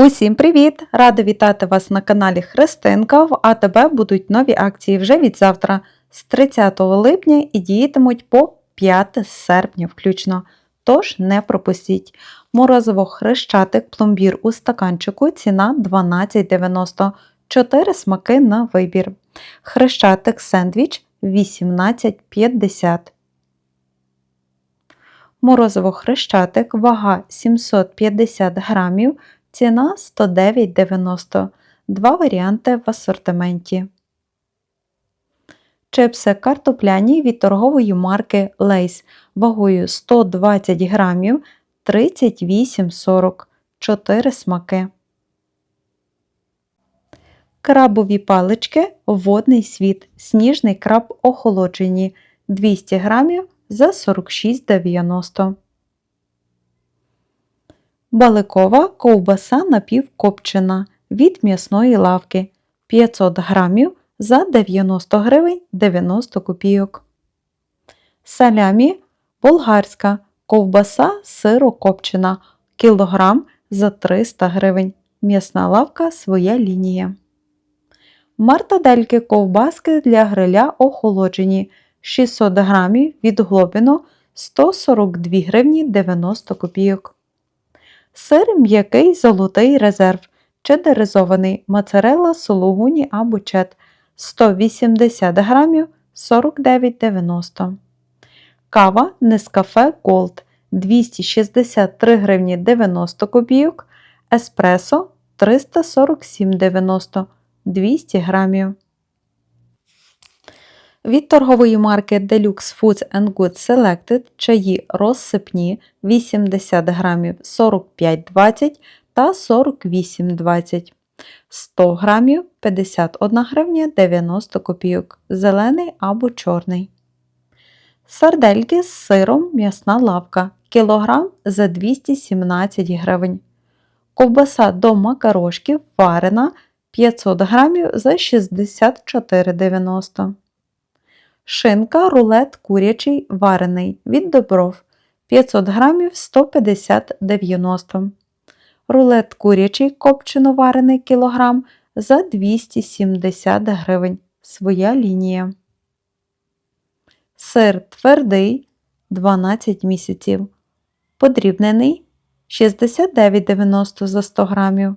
Усім привіт! Рада вітати вас на каналі Христинка. В АТБ будуть нові акції вже від завтра, з 30 липня і діятимуть по 5 серпня включно. Тож не пропустіть. Морозиво хрещатик пломбір у стаканчику ціна 12,90 4 смаки на вибір. Хрещатик сендвіч 18,50. Морозиво хрещатик, вага 750 грамів, ціна 109,90. Два варіанти в асортименті. Чипси картопляні від торгової марки Lays вагою 120 грамів 38,40 4 смаки. Крабові палички водний світ. Сніжний краб охолоджені 200 грамів за 46,90. Баликова ковбаса напівкопчена від м'ясної лавки 500 грамів за 90 гривень 90 копійок. Салямі болгарська ковбаса сирокопчена кілограм за 300 гривень. М'ясна лавка своя лінія. Мартадельки ковбаски для гриля охолоджені 600 грамів від глобіну 142 гривні 90 копійок. Сир м'який золотий резерв, чедеризований моцарелла сулугуні або чед 180 грамів 49,90. Кава Нескафе Gold 263 гривні 90 копійок. Еспресо 347,90 200 грамів. Від торгової марки Deluxe Foods and Goods Selected чаї розсипні 80 грамів 45,20 та 48,20. 100 грамів 51 гривня 90 копійок. Зелений або чорний. Сардельки з сиром м'ясна лавка. Кілограм за 217 гривень. Ковбаса до макарошків варена 500 грамів за 64,90 Шинка рулет курячий варений від добров 500 грамів 150,90 Рулет курячий копчено варений кілограм за 270 гривень. Своя лінія. Сир твердий 12 місяців. Подрібнений 69,90 за 100 грамів.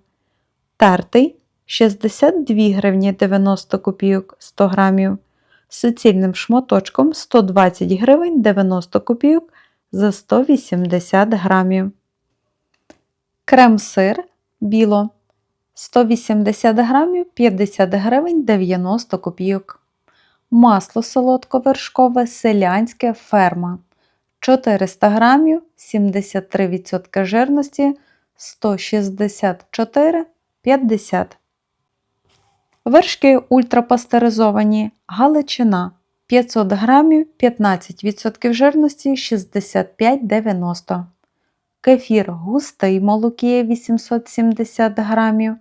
Тертий 62 гривні 90 копійок 100 грамів. Суцільним шматочком 120 гривень 90 копійок за 180 грамів. Крем-сир біло 180 грамів 50 гривень 90 копійок. Масло солодковершкове селянське ферма 400 грамів 73% жирності 164,50 Вершки ультрапастеризовані. Галичина 500 грамів 15% жирності 65,90 Кефір густий молокіє 870 грамів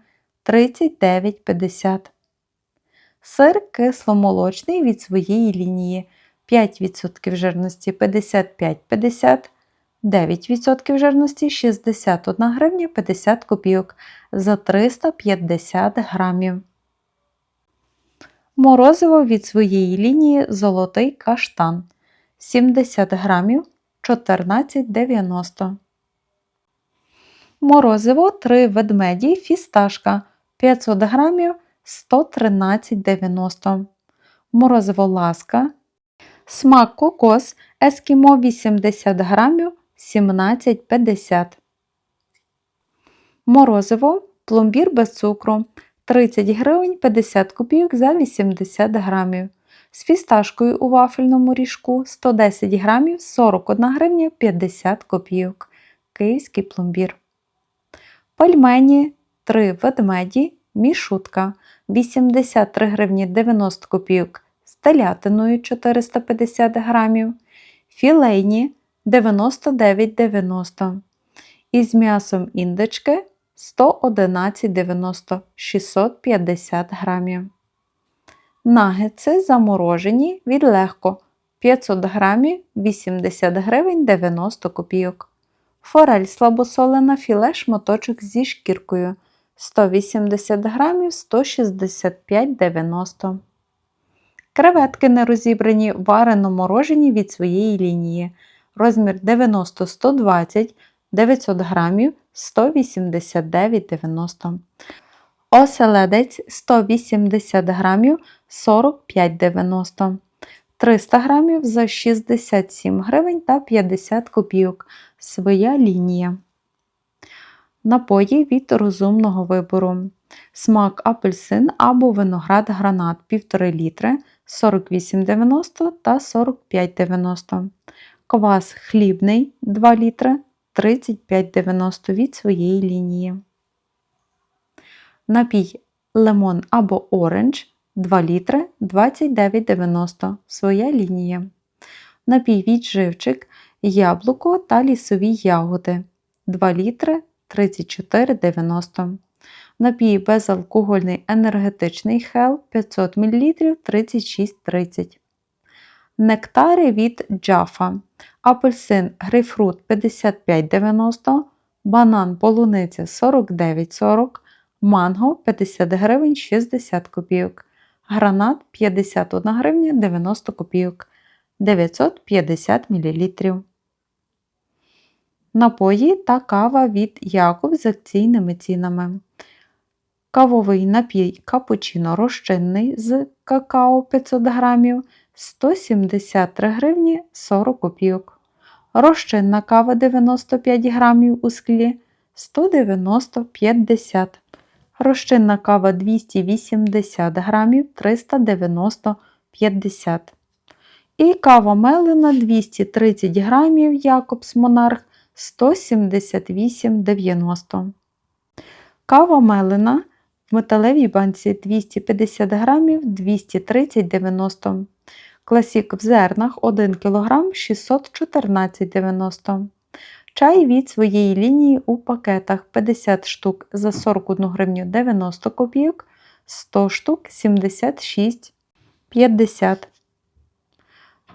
39,50 Сир кисломолочний від своєї лінії 5% жирності 55,50 9% жирності 61 гривня 50 копійок за 350 грамів. Морозиво від своєї лінії Золотий каштан 70 грамів 14,90 Морозиво 3 ведмеді фісташка 500 грамів 113,90 Морозиво ласка. Смак кокос ескімо 80 грамів 17,50 Морозиво пломбір без цукру 30 гривень 50 копійок за 80 грамів. З фісташкою у вафельному ріжку 110 грамів 41 гривня 50 копійок. Київський пломбір. Пельмені 3 ведмеді мішутка 83 гривні 90 копійок з телятиною 450 грамів. Філейні 99,90 із м'ясом індички 111,90 650 грамів. Нагетси заморожені від легко 500 грамів 80 гривень 90 копійок. Форель слабосолена філе шматочок зі шкіркою 180 грамів 165,90. Креветки нерозібрані варено морожені від своєї лінії. Розмір 90-120 900 грамів 189,90. Оселедець 180 грамів 45,90. 300 грамів за 67 гривень та 50 копійок. Своя лінія. Напої від розумного вибору. Смак апельсин або виноград гранат 1,5 літри 48,90 та 45,90. Квас хлібний 2 літри 35,90 від своєї лінії. Напій лимон або оранж 2 літри 29,90 своя лінія. Напій відживчик, яблуко та лісові ягоди 2 літри 34,90. Напій безалкогольний енергетичний хел 500 мл 36,30. Нектари від джафа. Апельсин грейпфрут 55,90, банан полуниця 49,40, манго 50 гривень 60 копійок, гранат 51 гривня 90 копійок, 950 мл. Напої та кава від Якоб з акційними цінами. Кавовий напій капучино розчинний з какао 500 грамів 173 гривні 40 копійок. Розчинна кава 95 грамів у склі 190,50. Розчинна кава 280 грамів 390,50. І кава мелена 230 грамів Якобс Монарх 178,90. Кава мелена в металевій банці 250 грамів 230,90. Класік в зернах 1 кг 614,90. Чай від своєї лінії у пакетах 50 штук за 41 гривню 90 копійок, 100 штук 76,50.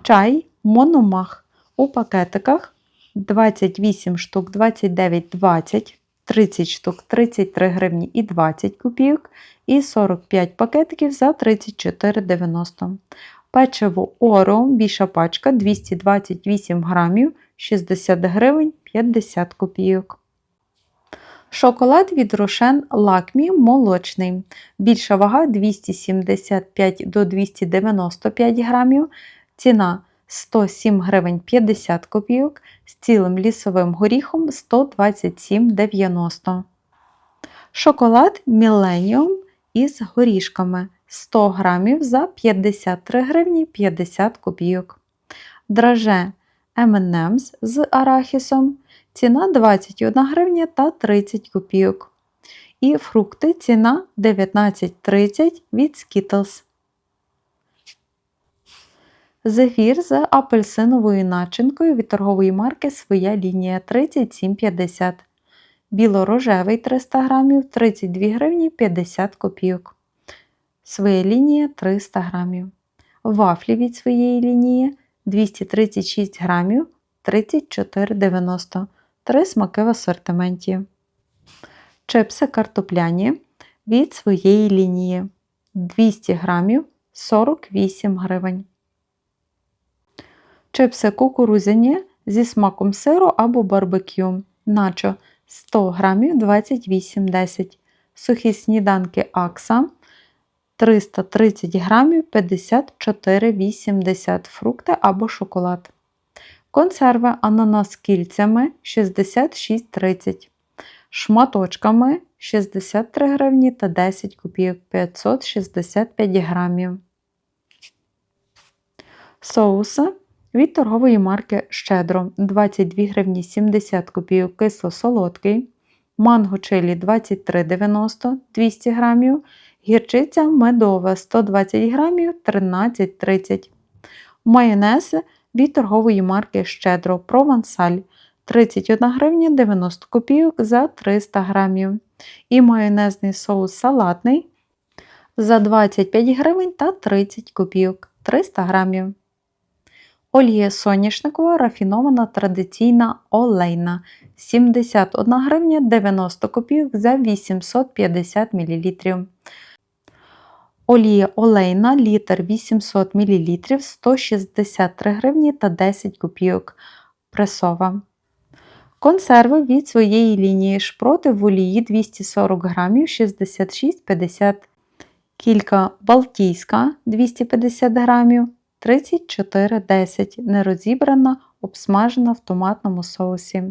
Чай Мономах у пакетиках 28 штук 29,20, 30 штук 33 гривні і 20 копійок і 45 пакетиків за 34,90. Печиво Оро більша пачка 228 грамів 60 гривень 50 копійок. Шоколад від Рошен Лакмі молочний. Більша вага 275 до 295 грамів. Ціна 107 гривень 50 копійок. З цілим лісовим горіхом 127,90. Шоколад Millennium із горішками 100 грамів за 53 гривні 50 копійок. Драже M&M's з арахісом ціна 21 гривня та 30 копійок. І фрукти ціна 19,30 від Skittles. Зефір з апельсиновою начинкою від торгової марки Своя лінія 37,50. Біло-рожевий 300 грамів 32 гривні 50 копійок. Своя лінія 300 грамів. Вафлі від своєї лінії 236 грамів 34,90. Три смаки в асортименті. Чипси картопляні від своєї лінії 200 грамів 48 гривень. Чипси кукурузяні зі смаком сиру або барбекю. Начо 100 грамів 28,10. Сухі сніданки Акса 330 грамів 54,80 фрукти або шоколад. Консерви ананас кільцями 66,30. Шматочками 63 гривні та 10 копійок 565 грамів. Соуси від торгової марки Щедро 22 гривні 70 копійок кисло-солодкий. Манго чилі 23,90 200 грамів. Гірчиця медова 120 грамів 13,30 Майонез від торгової марки Щедро Провансаль 31 гривня 90 копійок за 300 грамів. І майонезний соус салатний за 25 гривень та 30 копійок 300 грамів. Олія соняшникова рафінована традиційна олейна 71 гривня 90 копійок за 850 мл. Олія олейна літр 800 мл 163 гривні та 10 копійок. Пресова. Консерви від своєї лінії шпроти в олії 240 грамів 66,50 Кілька Балтійська 250 грамів 34,10 нерозібрана, обсмажена в томатному соусі.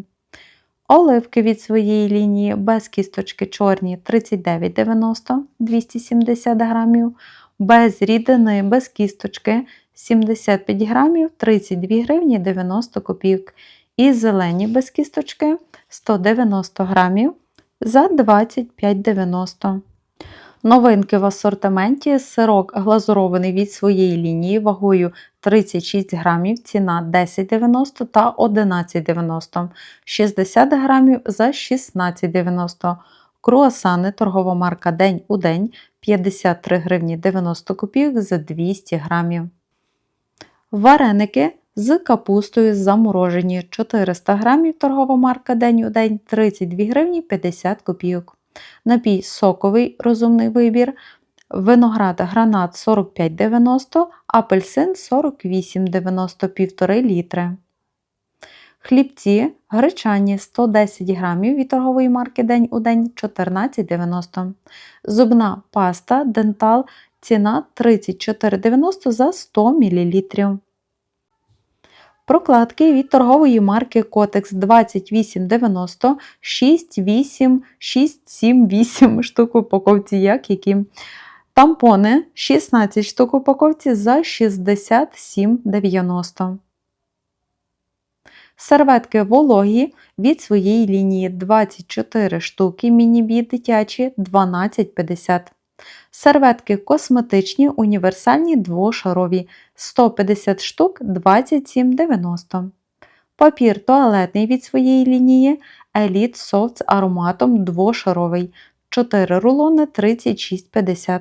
Оливки від своєї лінії без кісточки чорні 39,90 270 грамів, без рідини, без кісточки 75 грамів 32 гривні 90 копійок. І зелені без кісточки 190 грамів за 25,90 Новинки в асортименті сирок глазурований від своєї лінії вагою 36 грамів, ціна 10,90 та 11,90, 60 грамів за 16,90. Круасани торгова марка День у день 53 гривні 90 копійок за 200 грамів. Вареники з капустою заморожені 400 грамів торгова марка День у день 32 гривні 50 копійок. Напій соковий розумний вибір. Виноград гранат 45,90, апельсин 48,90 1,5 літри. Хлібці гречані 110 грамів від торгової марки День у день 14,90. Зубна паста дентал ціна 34,90 за 100 мл. Прокладки від торгової марки Котекс 2890 68 678 штук упаковці, як які. Тампони 16 штук упаковці за 67,90. Серветки вологі від своєї лінії 24 штуки міні-бі дитячі 12,50. Серветки косметичні, універсальні двошарові 150 штук 27,90. Папір туалетний від своєї лінії Elite Soft з ароматом двошаровий 4 рулони 36,50.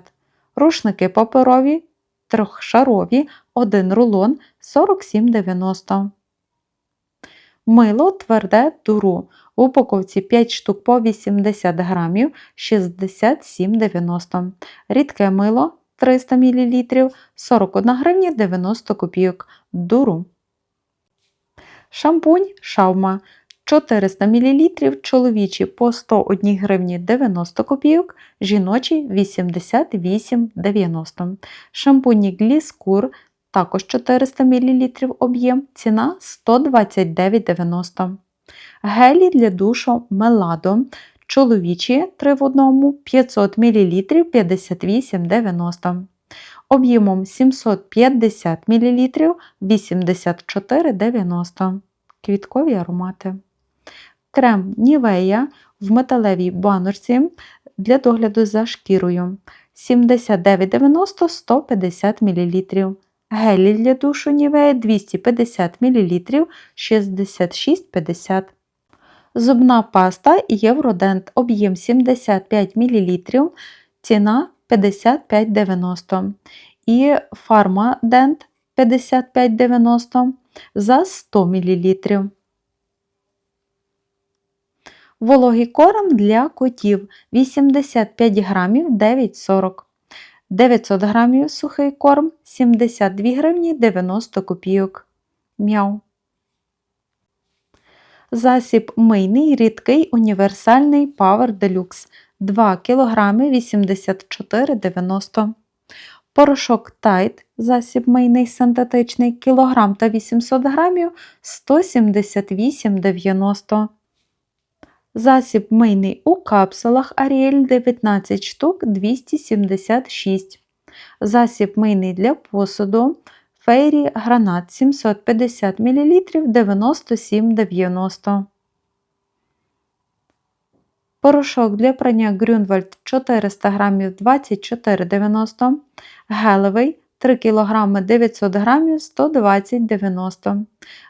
Рушники паперові трьохшарові 1 рулон 47,90. Мило тверде дуру. В упаковці 5 штук по 80 грамів 67,90 Рідке мило 300 мл 41 гривня 90 копійок. Дуру. Шампунь шавма 400 мл чоловічі по 101 гривні 90 копійок, жіночі 88,90 Шампуні гліскур також 400 мл об'єм, ціна 129,90 Гелі для душу Меладо. Чоловічі 3 в 1 500 мл 58,90 Об'ємом 750 мл 84,90 Квіткові аромати. Крем Нівея в металевій баночці для догляду за шкірою 79,90 150 мл. Гелі для душу Нівея 250 мл 66,50 Зубна паста Євродент об'єм 75 мл, ціна 55,90 і Фармадент 55,90 за 100 мл. Вологий корм для котів 85 грамів 9,40 900 грамів сухий корм 72 гривні 90 копійок. Мяу. Засіб мийний рідкий універсальний Power Deluxe 2 кг 84,90 Порошок Tide, засіб мийний синтетичний кілограм та 800 грамів 178,90 Засіб мийний у капсулах Ariel 19 штук 276 Засіб мийний для посуду Фейрі гранат 750 мл 97,90 Порошок для прання Грюнвальд 400 г 24,90 Гелевий 3 кг 900 г 120,90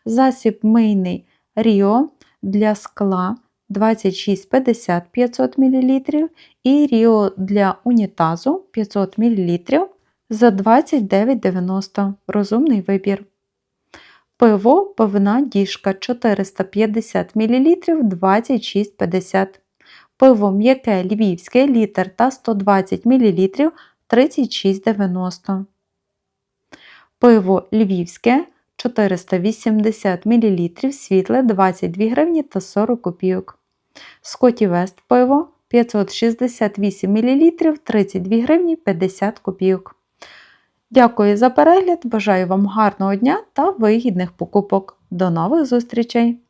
Засіб мийний Ріо для скла 26,50 500 мл і Ріо для унітазу 500 мл за 29,90 розумний вибір. Пиво пивна діжка 450 мл 26,50. Пиво м'яке львівське літр та 120 мл 36,90. Пиво львівське 480 мл світле 22 гривні та 40 копійок. Скотті Вест пиво 568 мл 32 гривні 50 копійок. Дякую за перегляд, бажаю вам гарного дня та вигідних покупок. До нових зустрічей!